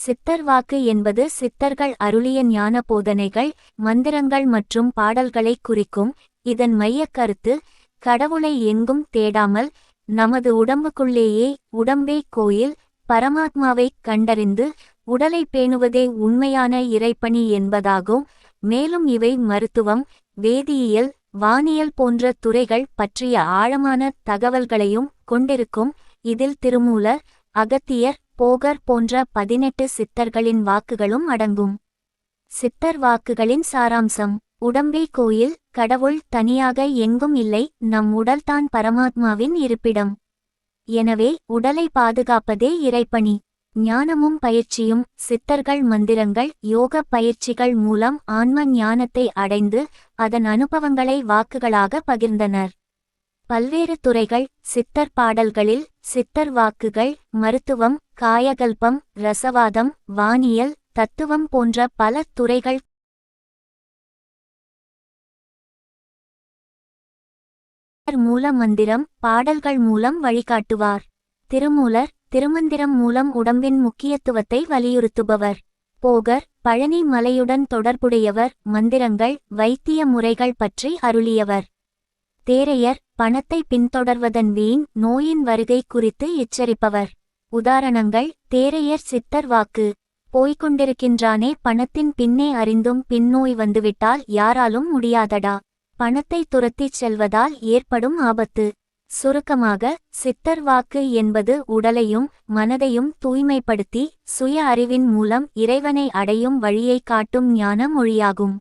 சித்தர் வாக்கு என்பது சித்தர்கள் அருளிய ஞான போதனைகள் மந்திரங்கள் மற்றும் பாடல்களை குறிக்கும் இதன் மையக் கருத்து கடவுளை எங்கும் தேடாமல் நமது உடம்புக்குள்ளேயே உடம்பே கோயில் பரமாத்மாவைக் கண்டறிந்து உடலை பேணுவதே உண்மையான இறைப்பணி என்பதாகும். மேலும் இவை மருத்துவம் வேதியியல் வானியல் போன்ற துறைகள் பற்றிய ஆழமான தகவல்களையும் கொண்டிருக்கும். இதில் திருமூலர் அகத்தியர் போகர் போன்ற பதினெட்டு சித்தர்களின் வாக்குகளும் அடங்கும். சித்தர் வாக்குகளின் சாராம்சம் உடம்பில் கோயில் கடவுள் தனியாக எங்கும் இல்லை நம் உடல்தான் பரமாத்மாவின் இருப்பிடம். எனவே உடலை பாதுகாப்பதே இறைப்பணி. ஞானமும் பயிற்சியும் சித்தர்கள் மந்திரங்கள் யோக பயிற்சிகள் மூலம் ஆன்ம ஞானத்தை அடைந்து அதன் அனுபவங்களை வாக்குகளாக பகிர்ந்தனர். பல்வேறு துறைகள் சித்தர் பாடல்களில் சித்தர் வாக்குகள் மருத்துவம் காயகல்பம் ரசவாதம் வானியல் தத்துவம் போன்ற பல துறைகள் மூல மந்திரம் பாடல்கள் மூலம் வழிகாட்டுவார். திருமூலர் திருமந்திரம் மூலம் உடம்பின் முக்கியத்துவத்தை வலியுறுத்துபவர். போகர் பழனி மலையுடன் தொடர்புடையவர் மந்திரங்கள் வைத்திய முறைகள் பற்றி அருளியவர். தேரையர் பணத்தை பின்தொடர்வதன் வீண் நோயின் வருகை குறித்து எச்சரிப்பவர். உதாரணங்கள் தேரையர் சித்தர் வாக்கு. போய்க் கொண்டிருக்கின்றானே பணத்தின் பின்னே அறிந்தும் பின்னோய் வந்துவிட்டால் யாராலும் முடியாதடா. பணத்தை துரத்திச் செல்வதால் ஏற்படும் ஆபத்து. சுருக்கமாக சித்தர் வாக்கு என்பது உடலையும் மனதையும் தூய்மைப்படுத்தி சுய அறிவின் மூலம் இறைவனை அடையும் வழியை காட்டும் ஞான மொழியாகும்